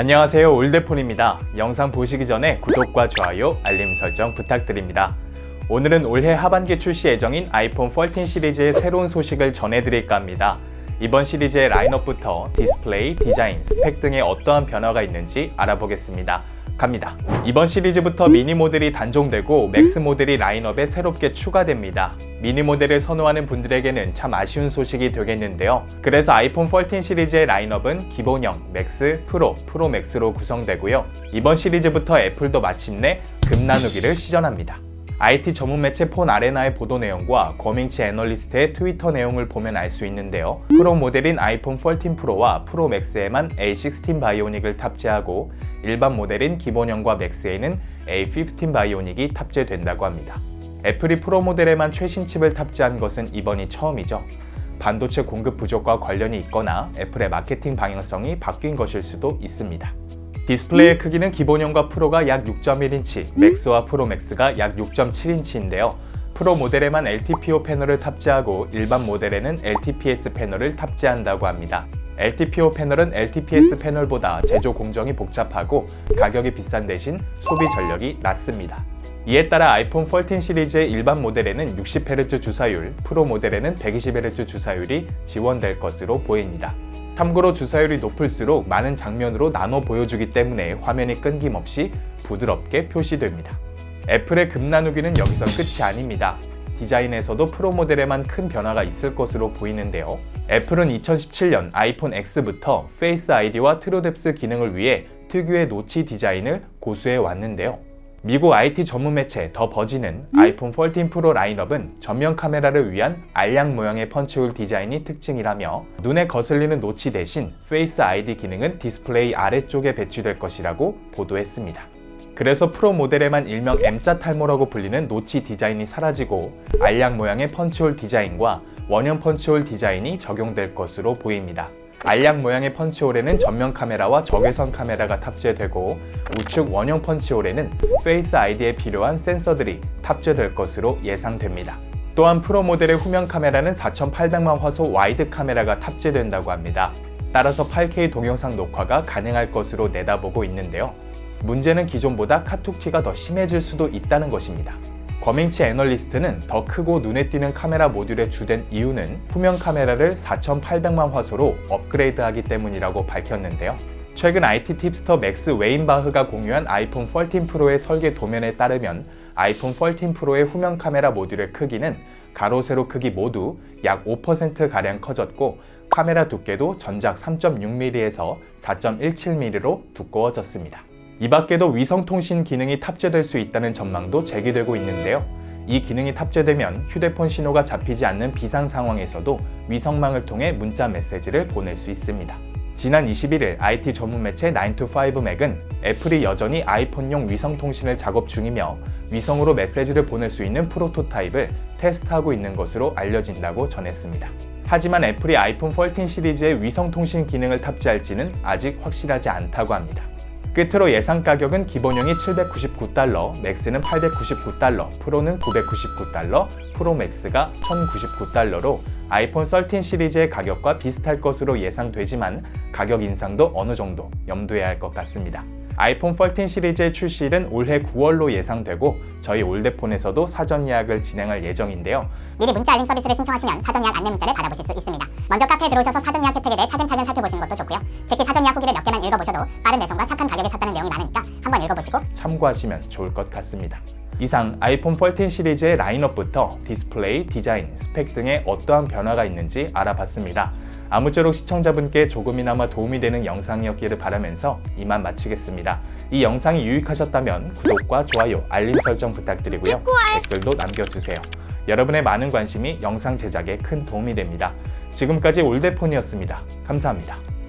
안녕하세요 올드폰입니다. 영상 보시기 전에 구독과 좋아요, 알림 설정 부탁드립니다. 오늘은 올해 하반기 출시 예정인 아이폰 14 시리즈의 새로운 소식을 전해드릴까 합니다. 이번 시리즈의 라인업부터 디스플레이, 디자인, 스펙 등의 어떠한 변화가 있는지 알아보겠습니다. 갑니다. 이번 시리즈부터 미니 모델이 단종되고 맥스 모델이 라인업에 새롭게 추가됩니다. 미니 모델을 선호하는 분들에게는 참 아쉬운 소식이 되겠는데요. 그래서 아이폰 14 시리즈의 라인업은 기본형, 맥스, 프로, 프로 맥스로 구성되고요. 이번 시리즈부터 애플도 마침내 금 나누기를 시전합니다. IT 전문 매체 폰 아레나의 보도 내용과 거밍치 애널리스트의 트위터 내용을 보면 알 수 있는데요. 프로 모델인 아이폰 14 프로와 프로 맥스에만 A16 바이오닉을 탑재하고 일반 모델인 기본형과 맥스에는 A15 바이오닉이 탑재된다고 합니다. 애플이 프로 모델에만 최신 칩을 탑재한 것은 이번이 처음이죠. 반도체 공급 부족과 관련이 있거나 애플의 마케팅 방향성이 바뀐 것일 수도 있습니다. 디스플레이의 크기는 기본형과 프로가 약 6.1인치, 맥스와 프로 맥스가 약 6.7인치인데요. 프로 모델에만 LTPO 패널을 탑재하고 일반 모델에는 LTPS 패널을 탑재한다고 합니다. LTPO 패널은 LTPS 패널보다 제조 공정이 복잡하고 가격이 비싼 대신 소비 전력이 낮습니다. 이에 따라 아이폰 14 시리즈의 일반 모델에는 60Hz 주사율, 프로 모델에는 120Hz 주사율이 지원될 것으로 보입니다. 참고로 주사율이 높을수록 많은 장면으로 나눠 보여주기 때문에 화면이 끊김없이 부드럽게 표시됩니다. 애플의 금 나누기는 여기서 끝이 아닙니다. 디자인에서도 프로 모델에만 큰 변화가 있을 것으로 보이는데요. 애플은 2017년 아이폰 X부터 페이스 아이디와 트루뎁스 기능을 위해 특유의 노치 디자인을 고수해 왔는데요. 미국 IT 전문 매체 더 버진은 아이폰 14 프로 라인업은 전면 카메라를 위한 알약 모양의 펀치홀 디자인이 특징이라며 눈에 거슬리는 노치 대신 페이스 아이디 기능은 디스플레이 아래쪽에 배치될 것이라고 보도했습니다. 그래서 프로 모델에만 일명 M자 탈모라고 불리는 노치 디자인이 사라지고 알약 모양의 펀치홀 디자인과 원형 펀치홀 디자인이 적용될 것으로 보입니다. 알약 모양의 펀치홀에는 전면 카메라와 적외선 카메라가 탑재되고 우측 원형 펀치홀에는 페이스 아이디에 필요한 센서들이 탑재될 것으로 예상됩니다. 또한 프로 모델의 후면 카메라는 4800만 화소 와이드 카메라가 탑재된다고 합니다. 따라서 8K 동영상 녹화가 가능할 것으로 내다보고 있는데요. 문제는 기존보다 카툭튀가 더 심해질 수도 있다는 것입니다. 거밍치 애널리스트는 더 크고 눈에 띄는 카메라 모듈의 주된 이유는 후면 카메라를 4800만 화소로 업그레이드하기 때문이라고 밝혔는데요. 최근 IT 팁스터 맥스 웨인바흐가 공유한 아이폰 14 프로의 설계 도면에 따르면 아이폰 14 프로의 후면 카메라 모듈의 크기는 가로 세로 크기 모두 약 5%가량 커졌고 카메라 두께도 전작 3.6mm에서 4.17mm로 두꺼워졌습니다. 이 밖에도 위성통신 기능이 탑재될 수 있다는 전망도 제기되고 있는데요. 이 기능이 탑재되면 휴대폰 신호가 잡히지 않는 비상 상황에서도 위성망을 통해 문자 메시지를 보낼 수 있습니다. 지난 21일 IT 전문 매체 9to5맥은 애플이 여전히 아이폰용 위성통신을 작업 중이며 위성으로 메시지를 보낼 수 있는 프로토타입을 테스트하고 있는 것으로 알려진다고 전했습니다. 하지만 애플이 아이폰 14 시리즈의 위성통신 기능을 탑재할지는 아직 확실하지 않다고 합니다. 끝으로 예상 가격은 기본형이 799달러, 맥스는 899달러, 프로는 999달러, 프로 맥스가 1099달러로 아이폰 13 시리즈의 가격과 비슷할 것으로 예상되지만 가격 인상도 어느 정도 염두해야 할 것 같습니다. 아이폰 14 시리즈의 출시일은 올해 9월로 예상되고 저희 올드폰에서도 사전 예약을 진행할 예정인데요. 미리 문자 알림 서비스를 신청하시면 사전 예약 안내 문자를 받아보실 수 있습니다. 먼저 카페에 들어오셔서 사전 예약 혜택에 대해 참고하시면 좋을 것 같습니다. 이상 아이폰 14 시리즈의 라인업부터 디스플레이, 디자인, 스펙 등의 어떠한 변화가 있는지 알아봤습니다. 아무쪼록 시청자분께 조금이나마 도움이 되는 영상이었기를 바라면서 이만 마치겠습니다. 이 영상이 유익하셨다면 구독과 좋아요, 알림 설정 부탁드리고요. 댓글도 남겨주세요. 여러분의 많은 관심이 영상 제작에 큰 도움이 됩니다. 지금까지 올드폰이었습니다. 감사합니다.